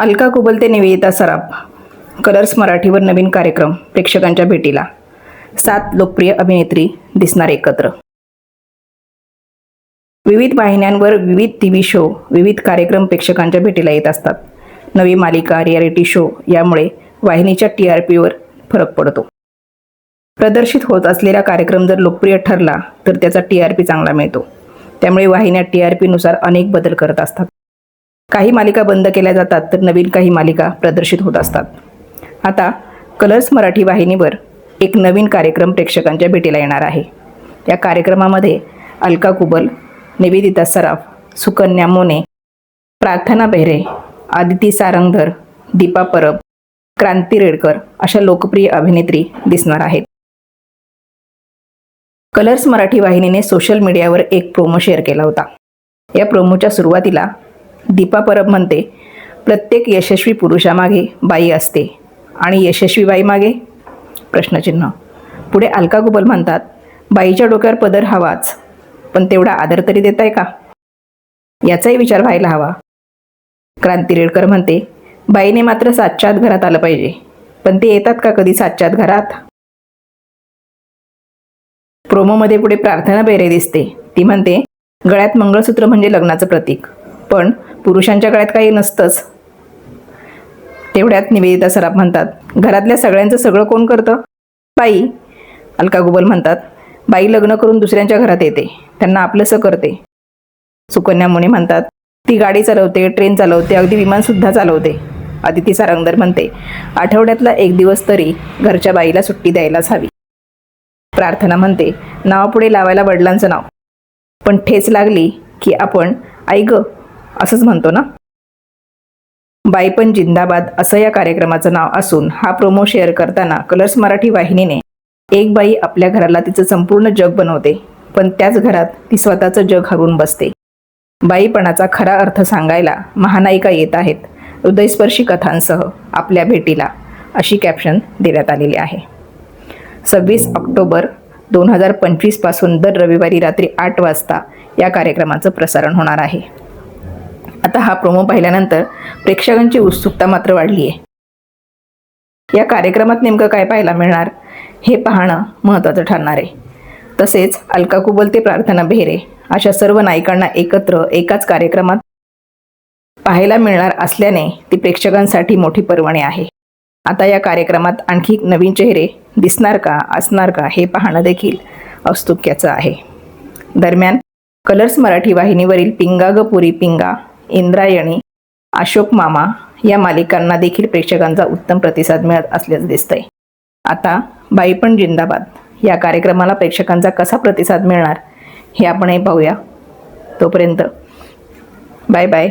अलका कुबल ते निवेदिता सराफ कलर्स मराठीवर नवीन कार्यक्रम प्रेक्षकांच्या भेटीला. सात लोकप्रिय अभिनेत्री दिसणार एकत्र. विविध वाहिन्यांवर विविध टी व्ही शो विविध कार्यक्रम प्रेक्षकांच्या भेटीला येत असतात. नवी मालिका रियालिटी शो यामुळे वाहिनीच्या टी आर पीवर फरक पडतो. प्रदर्शित होत असलेला कार्यक्रम जर लोकप्रिय ठरला तर त्याचा टी आर पी चांगला मिळतो. त्यामुळे वाहिन्या टी आर पीनुसार अनेक बदल करत असतात. काही मालिका बंद केल्या जातात तर नवीन काही मालिका प्रदर्शित होत असतात. आता कलर्स मराठी वाहिनीवर एक नवीन कार्यक्रम प्रेक्षकांच्या भेटीला येणार आहे. या कार्यक्रमामध्ये अलका कुबल निवेदिता सराफ सुकन्या मोने प्रार्थना बेहरे आदिती सारंगधर दीपा परब क्रांती रेडकर अशा लोकप्रिय अभिनेत्री दिसणार आहेत. कलर्स मराठी वाहिनीने सोशल मीडियावर एक प्रोमो शेअर केला होता. या प्रोमोच्या सुरुवातीला दीपा परब म्हणते प्रत्येक यशस्वी पुरुषामागे बाई असते. आणि यशस्वी बाईमागे प्रश्नचिन्ह. पुढे अलका गुबल म्हणतात बाईच्या डोक्यावर पदर हवाच पण तेवढा आदर तरी देताय का? याचाही विचार व्हायला हवा. क्रांती रेडकर म्हणते बाईने मात्र सातच्या आत घरात आलं पाहिजे पण ते येतात का कधी सातच्या घरात? प्रोमोमध्ये पुढे प्रार्थना बेरे दिसते. ती म्हणते गळ्यात मंगळसूत्र म्हणजे लग्नाचं प्रतीक. पण पुरुषांच्या गळ्यात काही नसतंच. तेवढ्यात निवेदिता सराफ म्हणतात घरातल्या सगळ्यांचं सगळं कोण करतं? बाई अलका गुबल म्हणतात बाई लग्न करून दुसऱ्यांच्या घरात येते त्यांना आपलंसं करते. सुकन्या मुने म्हणतात ती गाडी चालवते ट्रेन चालवते अगदी विमानसुद्धा चालवते. अदिती सारंगदर म्हणते आठवड्यातला एक दिवस तरी घरच्या बाईला सुट्टी द्यायलाच हवी. प्रार्थना म्हणते नावापुढे लावायला वडिलांचं नाव. पण ठेच लागली की आपण आई गं असंच म्हणतो ना? बाई पण जिंदाबाद असं या कार्यक्रमाचं नाव असून हा प्रोमो शेअर करताना कलर्स मराठी वाहिनीने एक बाई आपल्या घराला तिचं संपूर्ण जग बनवते पण त्याच घरात ती स्वतःचं जग हरवून बसते. बाईपणाचा खरा अर्थ सांगायला महानायिका येत आहेत हृदयस्पर्शी कथांसह आपल्या भेटीला अशी कॅप्शन देण्यात आलेली आहे. सव्वीस ऑक्टोबर दोन हजार पंचवीसपासून दर रविवारी रात्री आठ वाजता या कार्यक्रमाचं प्रसारण होणार आहे. आता हा प्रोमो पाहिल्यानंतर प्रेक्षकांची उत्सुकता मात्र वाढली आहे या कार्यक्रमात नेमकं काय पाहायला मिळणार हे पाहणं महत्त्वाचं ठरणार आहे. तसेच अलका कुबल ते प्रार्थना बेहरे अशा सर्व नायिकांना एकत्र एकाच कार्यक्रमात पाहायला मिळणार असल्याने ती प्रेक्षकांसाठी मोठी पर्वणी आहे. आता या कार्यक्रमात आणखी नवीन चेहरे दिसणार का असणार का हे पाहणं देखील औत्सुक्याचं आहे. दरम्यान कलर्स मराठी वाहिनीवरील पिंगा ग पुरी पिंगा इंद्रायणी अशोक मामा या मालिकांना देखील प्रेक्षकांचा उत्तम प्रतिसाद मिळत असल्याचं दिसतंय. आता बाई पण जिंदाबाद. या कार्यक्रमाला प्रेक्षकांचा कसा प्रतिसाद मिळणार हे आपणही पाहूया. तोपर्यंत बाय बाय.